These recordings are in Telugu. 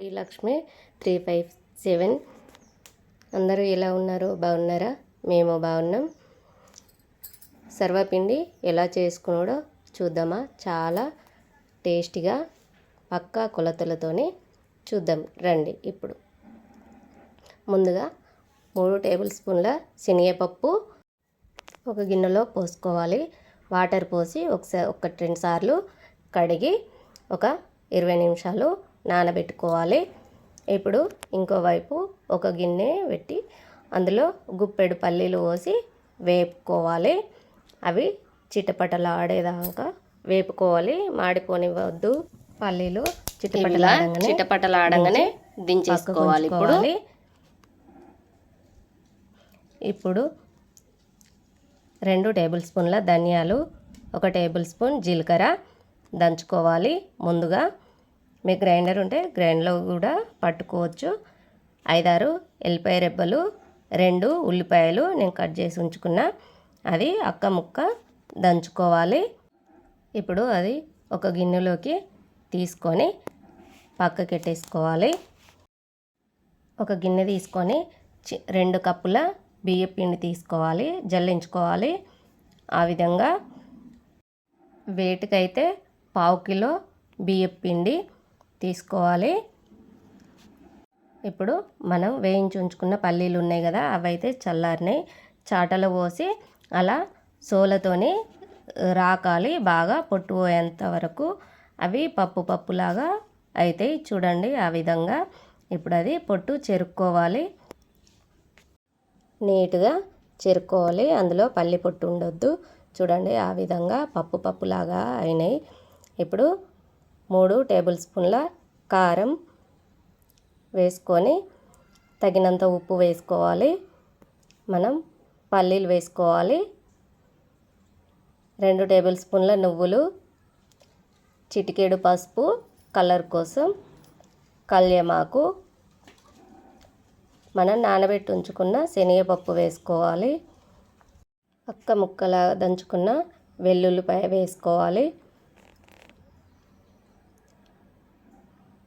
Srilakshmi three five seven. అందరూ ఎలా ఉన్నారు? బాగున్నారా? మేము బాగున్నాం. సర్వపిండి ఎలా చేసుకున్నాడో చూద్దామా? చాలా టేస్టీగా పక్కా కొలతలతోనే చూద్దాం. రండి ఇప్పుడు. ముందుగా మూడు టేబుల్ స్పూన్ల శనగపప్పు ఒక గిన్నెలో పోసుకోవాలి. వాటర్ పోసి ఒకసారి ఒకటి రెండు సార్లు కడిగి ఒక ఇరవై నిమిషాలు నానబెట్టుకోవాలి. ఇప్పుడు ఇంకోవైపు ఒక గిన్నె పెట్టి అందులో గుప్పెడు పల్లీలు పోసి వేపుకోవాలి. అవి చిటపటలాడేదాకా వేపుకోవాలి. మాడిపోనివ్వద్దు. పల్లీలు చిటపటలాడంగానే చిటపటలాడంగానే దించేసుకోవాలి ఇప్పుడు. ఇప్పుడు రెండు టేబుల్ స్పూన్ల ధనియాలు ఒక టేబుల్ స్పూన్ జీలకర్ర దంచుకోవాలి. ముందుగా మీ గ్రైండర్ ఉంటే గ్రైండర్లో కూడా పట్టుకోవచ్చు. ఐదారు ఎల్లిపాయ రెబ్బలు రెండు ఉల్లిపాయలు నేను కట్ చేసి ఉంచుకున్న. అది అక్క ముక్క దంచుకోవాలి. ఇప్పుడు అది ఒక గిన్నెలోకి తీసుకొని పక్కకెట్టేసుకోవాలి ఒక గిన్నె తీసుకొని చి రెండు కప్పుల బియ్య పిండి తీసుకోవాలి జల్లించుకోవాలి. ఆ విధంగా వేటికైతే పావు కిలో బియ్య పిండి తీసుకోవాలి. ఇప్పుడు మనం వేయించి ఉంచుకున్న పల్లీలు ఉన్నాయి కదా అవైతే చల్లారినాయి. చాటలో పోసి అలా సోలతోని రాకాలి. బాగా పొట్టు పోయేంత వరకు అవి పప్పు పప్పులాగా అవుతాయి చూడండి ఆ విధంగా. ఇప్పుడు అది పొట్టు చెరుక్కోవాలి. నీట్గా చెరుక్కోవాలి. అందులో పల్లి పొట్టు ఉండొద్దు. చూడండి ఆ విధంగా పప్పు పప్పులాగా అయినాయి. ఇప్పుడు మూడు టేబుల్ స్పూన్ల కారం వేసుకొని తగినంత ఉప్పు వేసుకోవాలి. మనం పల్లీలు వేసుకోవాలి. రెండు టేబుల్ స్పూన్ల నువ్వులు చిటికేడు పసుపు కలర్ కోసం కళ్యమాకు. మనం నానబెట్టి ఉంచుకున్న శనగపప్పు వేసుకోవాలి. అక్క ముక్కలా దంచుకున్న వెల్లుల్లిపాయ వేసుకోవాలి.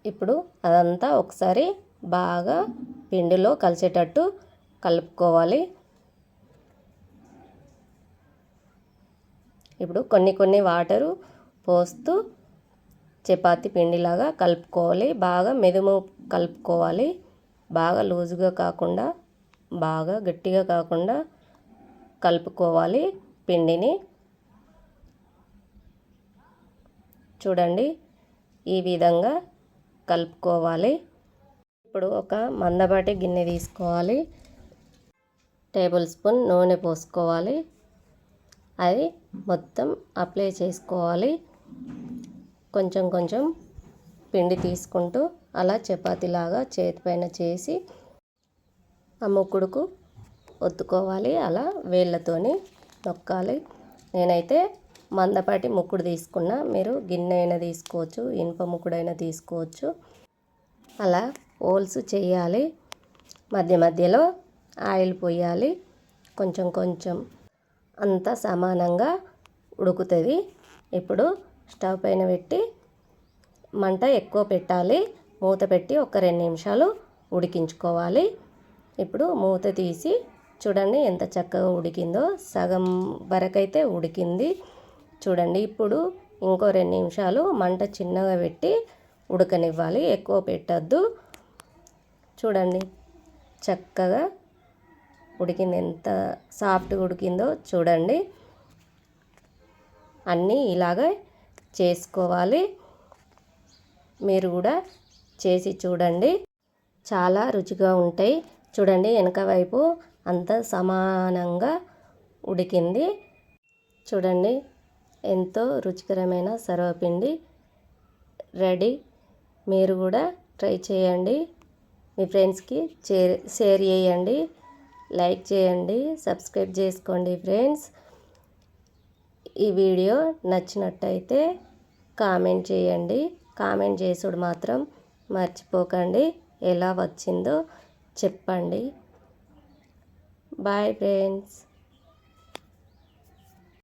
ఇప్పుడు అదంతా ఒకసారి బాగా పిండిలో కలిసేటట్టు కలుపుకోవాలి. ఇప్పుడు కొన్ని కొన్ని వాటరు పోస్తూ చపాతి పిండిలాగా కలుపుకోవాలి. బాగా మెదుము కలుపుకోవాలి. బాగా లూజుగా కాకుండా బాగా గట్టిగా కాకుండా కలుపుకోవాలి పిండిని. చూడండి ఈ విధంగా కలుపుకోవాలి. ఇప్పుడు ఒక మందపాటి గిన్నె తీసుకోవాలి. టేబుల్ స్పూన్ నూనె పోసుకోవాలి. అది మొత్తం అప్లై చేసుకోవాలి. కొంచెం కొంచెం పిండి తీసుకుంటూ అలా చపాతీలాగా చేతిపైన చేసి ఆ ముక్కుడుకు ఒత్తుకోవాలి. అలా వేళ్ళతోని నొక్కాలి. నేనైతే మందపాటి ముక్కుడు తీసుకున్న మీరు గిన్నె అయినా తీసుకోవచ్చు ఇనుప ముక్కుడైనా తీసుకోవచ్చు. అలా హోల్స్ చేయాలి. మధ్య మధ్యలో ఆయిల్ పోయాలి. కొంచెం కొంచెం అంతా సమానంగా ఉడుకుతుంది. ఇప్పుడు స్టవ్ పైన పెట్టి మంట ఎక్కువ పెట్టాలి. మూత పెట్టి ఒక రెండు నిమిషాలు ఉడికించుకోవాలి. ఇప్పుడు మూత తీసి చూడండి ఎంత చక్కగా ఉడికిందో. సగం వరకైతే ఉడికింది. చూడండి ఇప్పుడు ఇంకో రెండు నిమిషాలు మంట చిన్నగా పెట్టి ఉడకనివ్వాలి. ఎక్కువ పెట్టద్దు. చూడండి చక్కగా ఉడికింది. ఎంత సాఫ్ట్గా ఉడికిందో చూడండి. అన్నీ ఇలాగే చేసుకోవాలి. మీరు కూడా చేసి చూడండి. చాలా రుచిగా ఉంటాయి. చూడండి వెనక వైపు అంత సమానంగా ఉడికింది. చూడండి ఎంతో రుచికరమైన సర్వపిండి రెడీ. మీరు కూడా ట్రై చేయండి. మీ ఫ్రెండ్స్కి షేర్ చేయండి. లైక్ చేయండి. సబ్స్క్రైబ్ చేసుకోండి ఫ్రెండ్స్. ఈ వీడియో నచ్చినట్టయితే కామెంట్ చేయండి. కామెంట్ చేసుడు మాత్రం మర్చిపోకండి. ఎలా వచ్చిందో చెప్పండి. Bye friends.